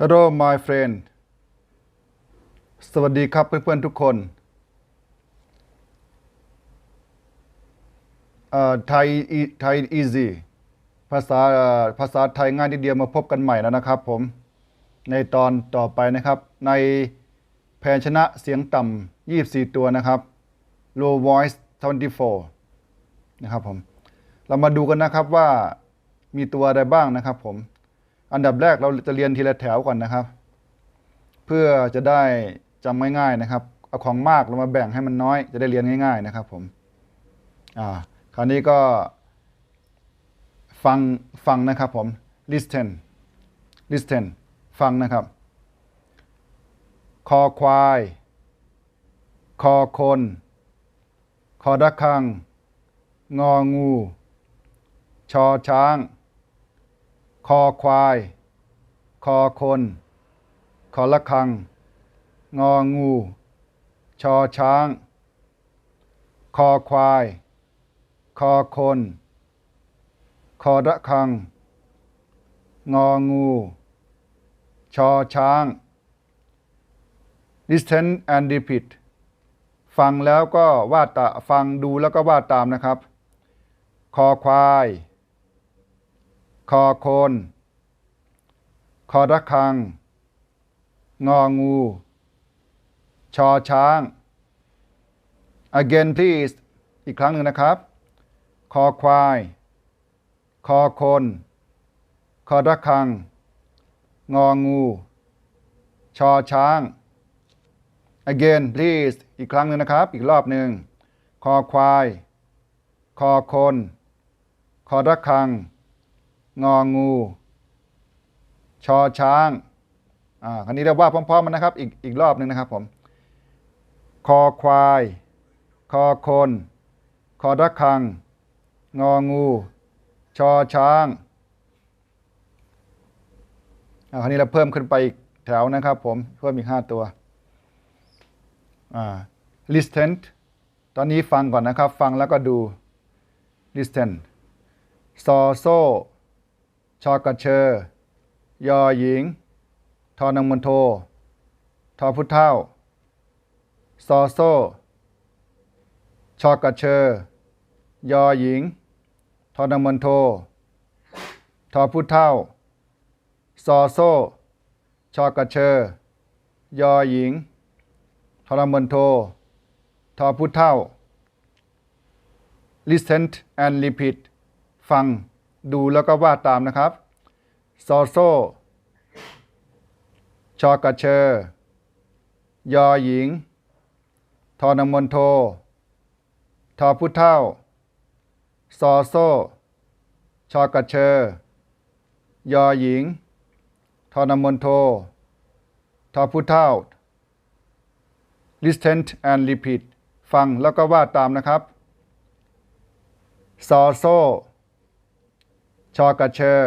Hello my friend สวัสดีครับเพื่อนๆทุกคนไทยไทย easy ภาษาภาษาไทยง่ายทีเดียวมาพบกันใหม่แล้วนะครับผม ในตอนต่อไปนะครับ ในแพนชนะเสียงต่ำ24 ตัวนะครับ low voice 24 นะครับผม เรามาดูกันนะครับว่ามีตัวอะไรบ้างนะครับผม อันดับแรกเราจะเรียนทีละแถวก่อนนะครับ เพื่อจะได้จำง่ายๆนะครับเอาของมากเรามาแบ่งให้มันน้อย จะได้เรียนง่าย ๆนะครับ ผมอ่าคราวนี้ก็ฟังฟังนะครับผม listen listen ฟังนะครับ คอควาย คอคน คอระฆัง งองู ชอช้าง คอควาย คอคน คอละคัง งองู ชอช้าง คอควาย คอคน คอระคัง งองู ชอช้าง listen and repeat ฟังแล้วก็ว่าตาฟังดูแล้วก็ว่าตามนะครับ คอควาย คอโคน คอระคัง งองู ชอช้าง again please อีกครั้งหนึ่งนะครับ คอควาย คอคน คอระคัง งองู ชอช้าง again please อีกครั้งหนึ่งนะครับ อีกรอบหนึ่ง คอควาย คอคน คอระคัง งองู ชอช้าง อ่าคราวนี้เราว่าพร้อมๆมันนะครับ อีกอีกรอบหนึ่งนะครับผม คอควาย คอคน คอระคัง งองู ชอช้าง อ่าคราวนี้เราเพิ่มขึ้นไปอีกแถวนะครับผม เพิ่มอีกห้าตัว อ่า listen ตอนนี้ฟังก่อนนะครับ ฟังแล้วก็ดู listen ซอโซ ชอกระเชอยอหญิง ทอนังมนโท ทอพุทธเท่า ซอโซ ชอกระเชอยอหญิง ทอนังมนโท ทอพุทธเท่า ซอโซ ชอกระเชอยอหญิง ทอนังมนโท ทอพุทธเท่า listen and repeat ฟัง ดูแล้วก็ว่าตามนะครับ ซอโซ ชอกระเชอ ยอหญิง ทอนมนโท ทอพุทธเท่า ซอโซ ชอกระเชอ ยอหญิง ทอนมนโท ทอพุทธเท่า listen and repeat ฟังแล้วก็ว่าตามนะครับ ซอโซ ชอกระเชอ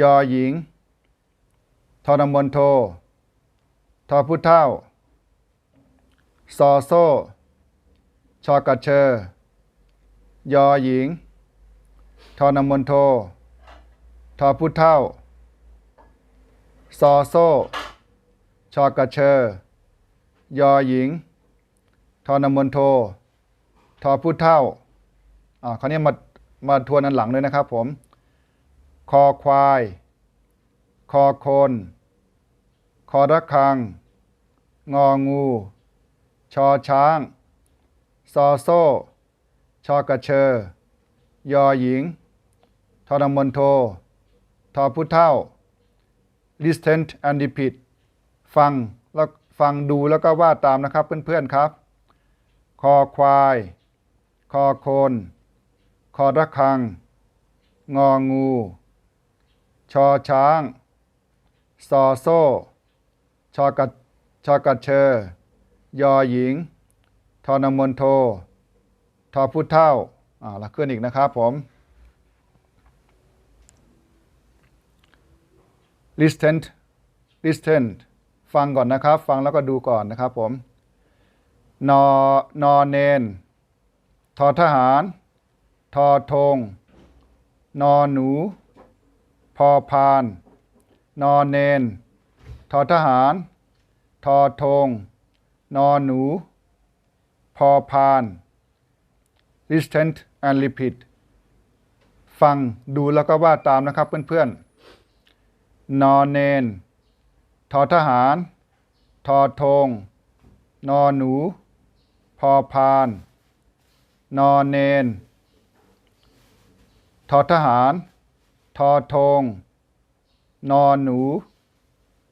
ยอหญิง ทอนมนโท ทอพุทธเท่า ซอโซ ชอกระเชอยอหญิง ทอนมนโท ทอพุทธเท่า ซอโซ ชอกระเชอยอหญิง ทอนมนโท ทอพุทธเท่าอ่าคราวนี้มา มาทวนอันหลังเลยนะครับผมคอควาย คอคน คอระคัง งองู ชอช้าง ซอโซชอกระเชอ ยอหญิง ทรมนโท ทอพุทธเท่า listen and repeat ฟังแล้วฟังดูแล้วก็ว่าตามนะครับเพื่อนๆครับ คอควาย คอคน คอระคัง งองู ชอช้าง ซอโซชอกระชอกระเชอยอหญิง ทอนมนโท ทอพุทธเท่าอ่าล้วขึ้นอีกนะครับผม listen listen ฟังก่อนนะครับ ฟังแล้วก็ดูก่อนนะครับผม นอนอเนน ทอทหาร ทอธงนอหนู พอพาน นอนเนน ทอทหาร ทอทง นอนหนู พอพาน listen and repeat ฟังดูแล้วก็ว่าตามนะครับเพื่อนๆ นอนเนน ทอทหาร ทอทง นอนหนู พอพาน นอนเนน ทอทหาร ทอทง นอนหนู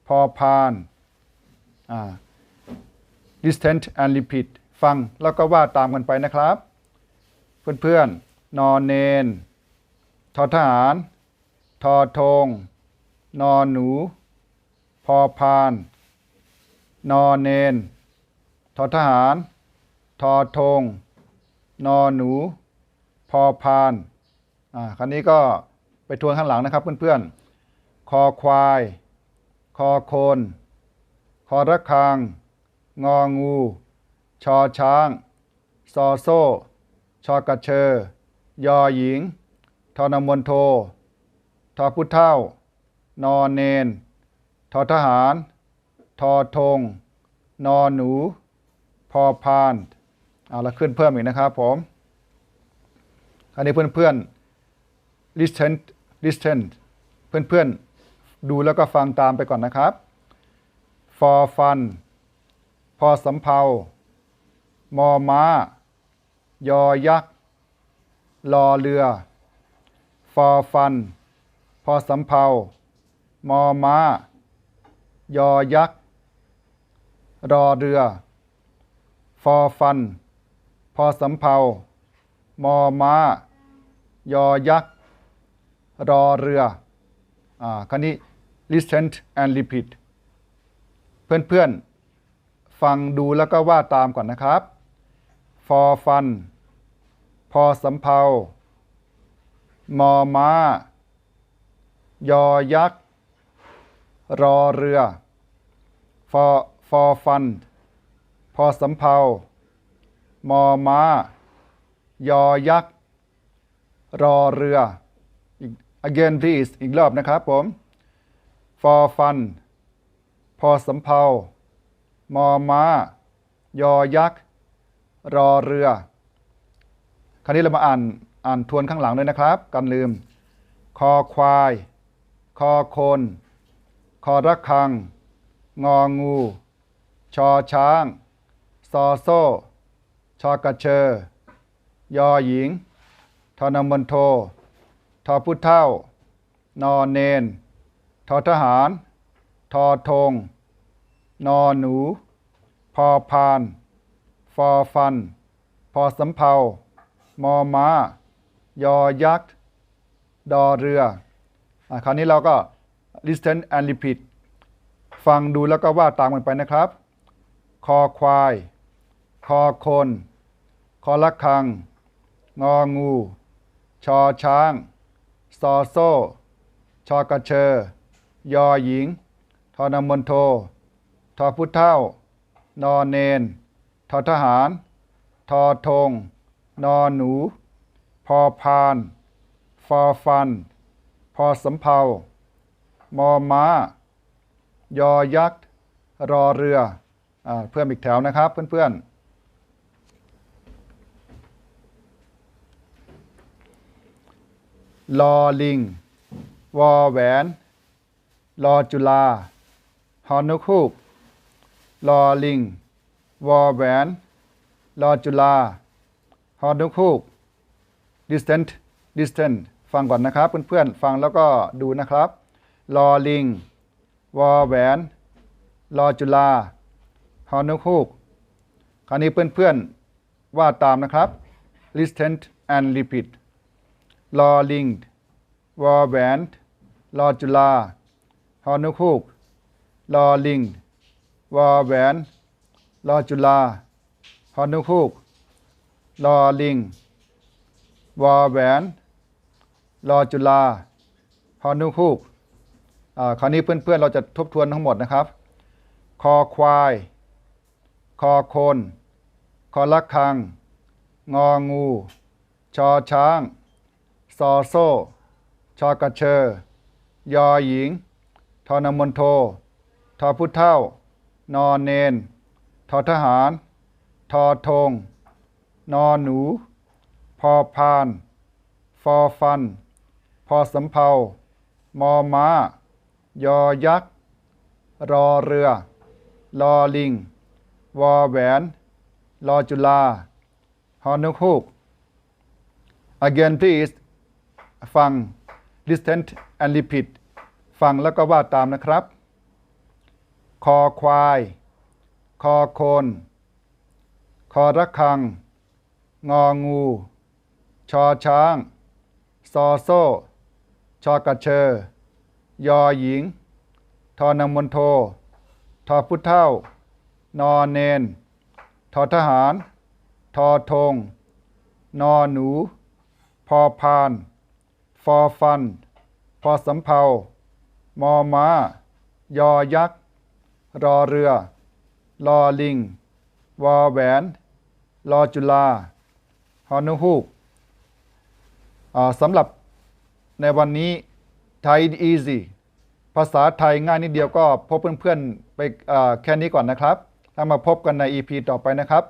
พอพานอ่า listen and repeat ฟังแล้วก็ว่าตามกันไปนะครับ เพื่อนๆ นอนเนน ทอทหาร ทอทง นอนหนู พอพาน นอนเนน ทอทหาร ทอทง นอนหนู พอพาน อ่าคราวนี้ก็ไปทวนข้างหลังนะครับเพื่อนๆ คอควาย คอโคน คอระฆัง งองู ชอช้าง ซอโซ่ ชอกระเชอยอหญิง ทอนมนโท ทอพุเท่า นอนเนน ทอทหาร ทอทง นอนหนู พอพาน เอาละขึ้นเพิ่มอีกนะครับผม คราวนี้เพื่อนๆ listen listen เพื่อนๆ ดูแล้วก็ฟังตามไปก่อนนะครับ for fun พอสำเพามอม้า ยอยักษ์รอเรือ for fun พอสำเพามอม้า ยอยักษ์รอเรือ for fun พอสำเพามอม้า ยอยักษ์ รอเรืออ่าคราวนี้ listen and repeat เพื่อนๆ ฟังดูแล้วก็ว่าตามก่อนนะครับ for fun พอสำเพามอม้า ยอยักษ์ รอเรือ for for fun พอสำเพามอม้า ยอยักษ์ รอเรือ again please อีกรอบนะครับผม for fun พอสำเพามอม้ายอยักษ์ รอเรือ คราวนี้เรามาอ่านอ่านทวนข้างหลังด้วยนะครับ กันลืม คอควาย คอคน คอระฆัง งองู ชอช้าง ซอโซ่ ชอกระเชอ ยอหญิงทอนมนโท ทอพุทเท่านอเนนทอทหาร ทอทง นอหนู พอพาน ฟอฟัน พอสำเพามอม้า ยอยักษ์ ดอเรืออะคราวนี้เราก็ listen and repeat ฟังดูแล้วก็ว่าตามกันไปนะครับ คอควาย คอคน คอละคัง งองู ชอช้าง ซอโซ ชอกระเชอยอหญิง ทอนมนโท ทอพุทเท่า นอเนน ทอทหาร ทอทง นอหนู พอพาน ฟอฟัน พอสำเพามอม้ายอยักษ์ รอเรืออาเพิ่มอีกแถวนะครับเพื่อนๆ ลอลิง วอแหวน ลอจุลาฮอนุคูกลอลิง วอแหวน ลอจุลาฮอนุคูก distant distant ฟังก่อนนะครับเพื่อนๆ ฟังแล้วก็ดูนะครับลอลิง วอแหวน ลอจุลาฮอนุคูกคราวนี้เพื่อนๆ ว่าตามนะครับ listen and repeat ลอลิงวอแหวนลอจุลาฮอนุคูกลอลิงวอแหวนลอจุลาฮอนุคูกลอลิงวอแหวนลอจุลาฮอนุคูกอ่าคราวนี้เพื่อนๆเราจะทบทวนทั้งหมดนะครับ คอควาย คอคน คอละคัง งองู ชอช้าง ซอโซ ชอกระเชอยอหญิง ทอนมนโท ทอพุทเท่า นอนเนน ทอทหาร ทอธงนอหนู พอพาน ฟอฟัน พอสำเภามอม้า ยอยักษ์ รอเรือ ลอลิง วอแหวน ลอจุลาฮอนุฮูก again please ฟัง listen and repeat ฟังแล้วก็ว่าตามนะครับ คอควาย คอโคน คอระคัง งองู ชอช้าง ซอโซ่ ชอกระเชอยอหญิง ทอนมนโท ทอพุทเท่า นอเนน ทอทหาร ทอธง นอหนู พอพาน ฟอฟัน พอสำเภามอม้า ยอยักษ์ รอเรือ ลอลิง วอแหวน ลอจุลา ฮอนุฮูกสำหรับในวันนี้ไทย easy ภาษาไทยง่ายนิดเดียวก็พบเพื่อนๆไปแค่นี้ก่อนนะครับแล้วมาพบกันใน EP ต่อไปนะครับ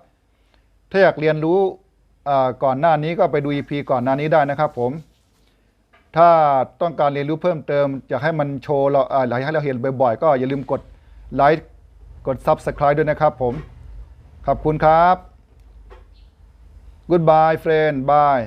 ถ้าอยากเรียนรู้ก่อนหน้านี้ก็ไปดู EP ก่อนหน้านี้ได้นะครับผม ถ้าต้องการเรียนรู้เพิ่มเติมอยากให้มันโชว์เราอ่าอยากให้เราเห็นบ่อยๆ ก็อย่าลืมกดไลค์กด Subscribe ด้วยนะครับผม ขอบคุณครับ Goodbye friend bye